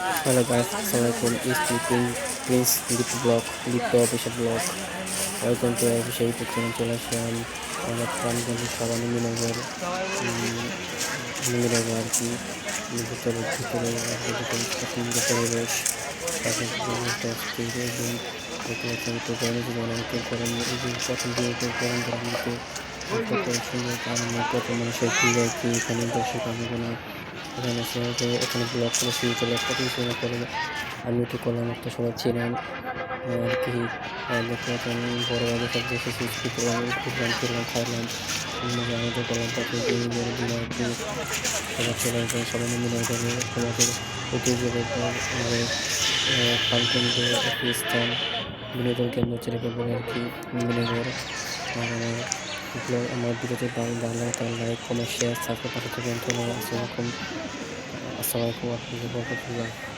Hello guys আসসালামাইকুম ইস্টি prince lip block লিপ্ত official block welcome to official YouTube channel চলে আসলাম আমরা প্রাণগঞ্জ সবানি মিনগর মিনগর আর কি ভিতরে ভিতরে পরিবেশ তারপর দেখতে পাচ্ছেন তো গরমে অনেকে গরম প্রথম দিকে গরম গরমতে কত সুন্দর কারণ কত মানুষের ভিড় আর কি এখানে দর্শক আমি এখানে এখানে ব্লগ করে শুরু করে কত কিছু না। করে আমি একটু করলাম একটা সবাই চেনেন আর কি বড় বড় সব দেশে সৃষ্টি করলাম, ঘুরলাম, ফিরলাম, খাইলাম আনন্দ করলাম বড় দিন সবাই চলে আসবেন সবাই মিলে করে তোমাদের ঐতিহ্যের আমাদের একটি স্থান, বিনোদন কেন্দ্র ছেলেকে বলে আর কি, বিনোদন আর আমার ব্লগ আমার ভিডিওতে ভালো লাগলে তার লাইক কমেন্ট শেয়ার সাবস্ক্রাইব পাঠাতে পারেন চলে আসসালামাইকুম আসসালামাইকুম রহমতুল্লাহ